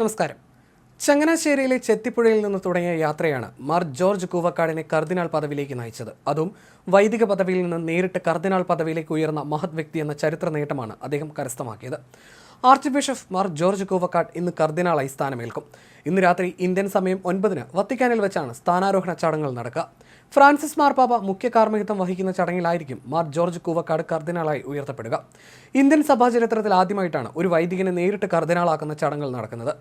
നമസ്കാരം. ചങ്ങനാശ്ശേരിയിലെ ചെത്തിപ്പുഴയിൽ നിന്ന് തുടങ്ങിയ യാത്രയാണ് മാർ ജോർജ് കൂവക്കാടിനെ കർദിനാൾ പദവിയിലേക്ക് നയിച്ചത്. അതും വൈദിക പദവിയിൽ നിന്ന് നേരിട്ട് കർദിനാൾ പദവിയിലേക്ക് ഉയർന്ന മഹത് വ്യക്തി എന്ന ചരിത്ര നേട്ടമാണ് അദ്ദേഹം കരസ്ഥമാക്കിയത്. Archbishop Mar George Koovakad ഇന്ന് കർദിനാളായി സ്ഥാനമേൽക്കും. ഇന്ന് രാത്രി ഇന്ത്യൻ സമയം ഒൻപതിന് വത്തിക്കാനിൽ വെച്ചാണ് സ്ഥാനാരോഹണ ചടങ്ങുകൾ നടക്കുക. ഫ്രാൻസിസ് മാർപ്പാപ്പ മുഖ്യ കാർമ്മികത്വം വഹിക്കുന്ന ചടങ്ങിലായിരിക്കും മാർ ജോർജ് കൂവക്കാട് കർദിനാളായി ഉയർത്തപ്പെടുക. ഇന്ത്യൻ സഭാ ചരിത്രത്തിൽ ആദ്യമായിട്ടാണ് ഒരു വൈദികനെ നേരിട്ട് കർദിനാളാക്കുന്ന ചടങ്ങുകൾ നടക്കുന്നത്.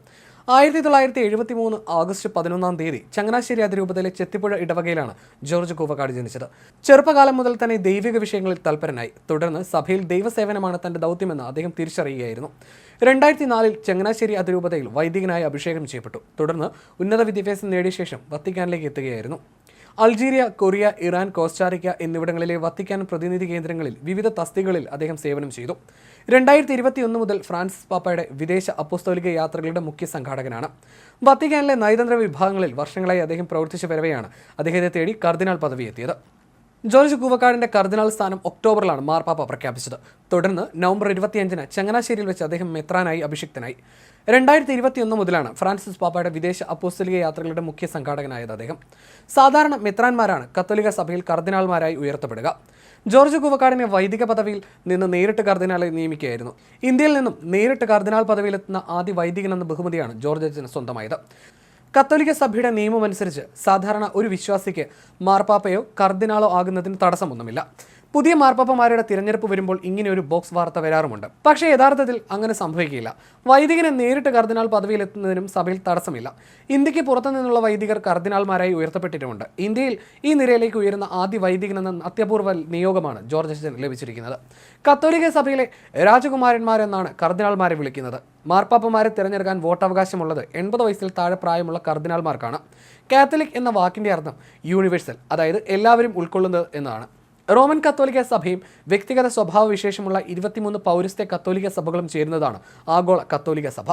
ആയിരത്തി തൊള്ളായിരത്തി എഴുപത്തി മൂന്ന് ആഗസ്റ്റ് പതിനൊന്നാം തീയതി ചങ്ങനാശ്ശേരി അതിരൂപതയിലെ ചെത്തിപ്പുഴ ഇടവകയിലാണ് ജോർജ് കൂവക്കാട് ജനിച്ചത്. ചെറുപ്പകാലം മുതൽ തന്നെ ദൈവിക വിഷയങ്ങളിൽ തൽപരനായി. തുടർന്ന് സഭയിൽ ദൈവസേവനമാണ് തന്റെ ദൗത്യമെന്ന് അദ്ദേഹം തിരിച്ചറിയുകയായിരുന്നു. രണ്ടായിരത്തി നാലിൽ ചങ്ങനാശ്ശേരി അതിരൂപതയിൽ വൈദികനായി അഭിഷേകം ചെയ്യപ്പെട്ടു. തുടർന്ന് ഉന്നത വിദ്യാഭ്യാസം നേടിയ ശേഷം വത്തിക്കാനിലേക്ക് എത്തുകയായിരുന്നു. Algeria Korea Iran Costa Rica എന്നിവിടങ്ങളിലെ വത്തിക്കാൻ പ്രതിനിധി കേന്ദ്രങ്ങളിൽ വിവിധ തസ്തികളിൽ അദ്ദേഹം സേവനം ചെയ്തു. രണ്ടായിരത്തി ഇരുപത്തിയൊന്ന് മുതൽ ഫ്രാൻസിസ് പാപ്പയുടെ വിദേശ അപ്പോസ്തോലിക യാത്രകളുടെ മുഖ്യ സംഘാടകനാണ്. വത്തിക്കാനിലെ നയതന്ത്ര വിഭാഗങ്ങളിൽ വർഷങ്ങളായി അദ്ദേഹം പ്രവർത്തിച്ചു വരവെയാണ് അദ്ദേഹത്തെ തേടി കർദിനാൾ പദവി എത്തിയത്. ജോർജ് കൂവക്കാടിന്റെ കർദിനാൾ സ്ഥാനം ഒക്ടോബറിലാണ് മാർപ്പാപ്പ പ്രഖ്യാപിച്ചത്. തുടർന്ന് നവംബർ ഇരുപത്തിയഞ്ചിന് ചങ്ങനാശ്ശേരിയിൽ വെച്ച് അദ്ദേഹം മെത്രാനായി അഭിഷിക്തനായി. രണ്ടായിരത്തി ഇരുപത്തിയൊന്ന് മുതലാണ് ഫ്രാൻസിസ് പാപ്പയുടെ വിദേശ അപ്പോസ്തലിക യാത്രകളുടെ മുഖ്യ സംഘാടകനായത് അദ്ദേഹം. സാധാരണ മെത്രാന്മാരാണ് കത്തോലിക സഭയിൽ കർദിനാൾമാരായി ഉയർത്തപ്പെടുക. ജോർജ് കൂവക്കാടിനെ വൈദിക പദവിയിൽ നിന്ന് നേരിട്ട് കർദിനാളെ നിയമിക്കുകയായിരുന്നു. ഇന്ത്യയിൽ നിന്നും നേരിട്ട് കർദിനാൾ പദവിയിലെത്തുന്ന ആദ്യ വൈദികൻ എന്ന ബഹുമതിയാണ് ജോർജ് അച്ഛന് സ്വന്തമായത്. കത്തോലിക്ക സഭയുടെ നിയമമനുസരിച്ച് സാധാരണ ഒരു വിശ്വാസിക്ക് മാർപ്പാപ്പയോ കർദിനാളോ ആകുന്നതിന് തടസ്സമൊന്നുമില്ല. പുതിയ മാർപ്പാപ്പമാരുടെ തിരഞ്ഞെടുപ്പ് വരുമ്പോൾ ഇങ്ങനെ ഒരു ബോക്സ് വാർത്ത വരാറുമുണ്ട്. പക്ഷേ യഥാർത്ഥത്തിൽ അങ്ങനെ സംഭവിക്കില്ല. വൈദികനെ നേരിട്ട് കർദിനാൾ പദവിയിലെത്തുന്നതിനും സഭയിൽ തടസ്സമില്ല. ഇന്ത്യയ്ക്ക് പുറത്തു നിന്നുള്ള വൈദികർ കർദിനാൾമാരായി ഉയർത്തപ്പെട്ടിട്ടുമുണ്ട്. ഇന്ത്യയിൽ ഈ നിരയിലേക്ക് ഉയരുന്ന ആദ്യ വൈദികൻ എന്ന അത്യപൂർവ നിയോഗമാണ് ജോർജ് അച്ഛൻ ലഭിച്ചിരിക്കുന്നത്. കത്തോലിക്ക സഭയിലെ രാജകുമാരന്മാരെന്നാണ് കർദിനാൾമാരെ വിളിക്കുന്നത്. മാർപ്പാപ്പമാരെ തിരഞ്ഞെടുക്കാൻ വോട്ടവകാശമുള്ളത് എൺപത് വയസ്സിൽ താഴെ പ്രായമുള്ള കർദിനാൾമാർക്കാണ്. കാത്തലിക് എന്ന വാക്കിന്റെ അർത്ഥം യൂണിവേഴ്സൽ അതായത് എല്ലാവരും ഉൾക്കൊള്ളുന്നത് എന്നാണ്. റോമൻ കത്തോലിക്ക സഭയും വ്യക്തിഗത സ്വഭാവ വിശേഷമുള്ള ഇരുപത്തിമൂന്ന് പൗരസ്ത്യ കത്തോലിക്ക സഭകളും ചേരുന്നതാണ് ആഗോള കത്തോലിക്ക സഭ.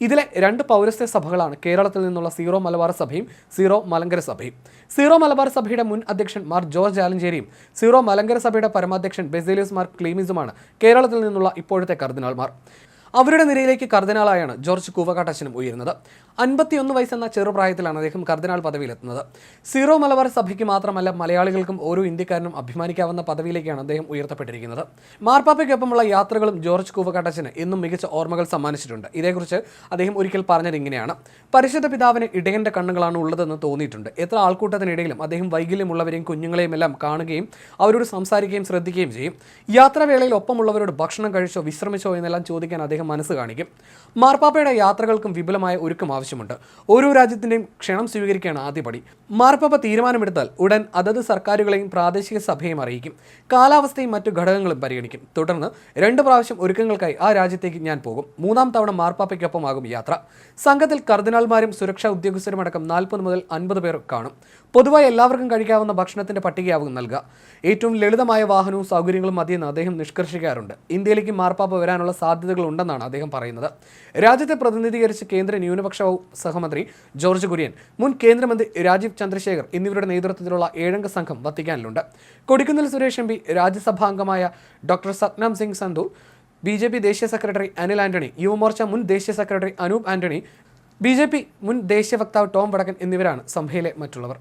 ഇതിലെ രണ്ട് പൗരസ്ത്യ സഭകളാണ് കേരളത്തിൽ നിന്നുള്ള സീറോ മലബാർ സഭയും സീറോ മലങ്കര സഭയും. സീറോ മലബാർ സഭയുടെ മുൻ അധ്യക്ഷൻ മാർ ജോർജ് ആലഞ്ചേരിയും സീറോ മലങ്കര സഭയുടെ പരമാധ്യക്ഷൻ ബെസേലിയസ് മാർ ക്ലീമിസുമാണ് കേരളത്തിൽ നിന്നുള്ള ഇപ്പോഴത്തെ കർദിനാൾമാർ അവരുടെ നിരയിലേക്ക് കർദിനാളായാണ് ജോർജ് കൂവകാട്ടച്ചനും ഉയരുന്നത്. അൻപത്തിയൊന്ന് വയസ്സെന്ന ചെറുപ്രായത്തിലാണ് അദ്ദേഹം കർദിനാൾ പദവിയിലെത്തുന്നത്. സീറോ മലബാർ സഭയ്ക്ക് മാത്രമല്ല മലയാളികൾക്കും ഓരോ ഇന്ത്യക്കാരനും അഭിമാനിക്കാവുന്ന പദവിയിലേക്കാണ് അദ്ദേഹം ഉയർത്തപ്പെട്ടിരിക്കുന്നത്. മാർപ്പാപ്പയ്ക്കൊപ്പമുള്ള യാത്രകളും ജോർജ് കൂവകാട്ടച്ചന് എന്നും മികച്ച ഓർമ്മകൾ സമ്മാനിച്ചിട്ടുണ്ട്. ഇതേക്കുറിച്ച് അദ്ദേഹം ഒരിക്കൽ പറഞ്ഞത് ഇങ്ങനെയാണ്. പരിശുദ്ധ പിതാവിന് ഇടയന്റെ കണ്ണുകളാണ് ഉള്ളതെന്ന് തോന്നിയിട്ടുണ്ട്. എത്ര ആൾക്കൂട്ടത്തിനിടയിലും അദ്ദേഹം വൈകല്യമുള്ളവരെയും കുഞ്ഞുങ്ങളെയും എല്ലാം കാണുകയും അവരോട് സംസാരിക്കുകയും ശ്രദ്ധിക്കുകയും ചെയ്യും. യാത്രാവേളയിൽ ഒപ്പമുള്ളവരോട് ഭക്ഷണം കഴിച്ചോ വിശ്രമിച്ചോ എന്നെല്ലാം ചോദിക്കാൻ അദ്ദേഹം മനസ്സ് കാണിക്കും. മാർപ്പാപ്പയുടെ യാത്രകൾക്കും വിപുലമായ ഒരുക്കം ആവശ്യമുണ്ട്. ഓരോ രാജ്യത്തിന്റെയും ക്ഷണം സ്വീകരിക്കുകയാണ് ആദ്യപടി മാർപ്പാപ്പ തീരുമാനമെടുത്താൽ ഉടൻ അതത് സർക്കാരുകളെയും പ്രാദേശിക സഭയും അറിയിക്കും. കാലാവസ്ഥയും മറ്റു ഘടകങ്ങളും പരിഗണിക്കും. തുടർന്ന് രണ്ട് പ്രാവശ്യം ഒരുക്കങ്ങൾക്കായി ആ രാജ്യത്തേക്ക് ഞാൻ പോകും. മൂന്നാം തവണ മാർപ്പാപ്പയ്ക്കൊപ്പമാകും യാത്ര. സംഘത്തിൽ കർദിനാൾമാരും സുരക്ഷാ ഉദ്യോഗസ്ഥരും അടക്കം നാൽപ്പത് മുതൽ അൻപത് പേർ കാണും. പൊതുവായി എല്ലാവർക്കും കഴിക്കാവുന്ന ഭക്ഷണത്തിന്റെ പട്ടികയാവും നൽകുക. ഏറ്റവും ലളിതമായ വാഹനവും സൗകര്യങ്ങളും മതിയെന്ന് അദ്ദേഹം നിഷ്കർഷിക്കാറുണ്ട്. ഇന്ത്യയിലേക്ക് മാർപ്പാപ്പ വരാനുള്ള സാധ്യതകൾ ഉണ്ടെന്നാണ് അദ്ദേഹം പറയുന്നത്. രാജ്യത്തെ പ്രതിനിധീകരിച്ച് കേന്ദ്ര ന്യൂനപക്ഷ സഹമന്ത്രി ജോർജ് കുര്യൻ മുൻ കേന്ദ്രമന്ത്രി രാജീവ് ചന്ദ്രശേഖർ എന്നിവരുടെ നേതൃത്വത്തിലുള്ള ഏഴംഗ സംഘം വത്തിക്കാനിലുണ്ട്. Kodikunnil Suresh M P രാജ്യസഭാംഗമായ doctor Satnam Singh Sandhu B J P ദേശീയ സെക്രട്ടറി അനിൽ ആന്റണി യുവമോർച്ച മുൻ ദേശീയ secretary Anoop Antony B J P മുൻ ദേശീയ വക്താവ് ടോം വടക്കൻ എന്നിവരാണ് സഭയിലെ മറ്റുള്ളവർ.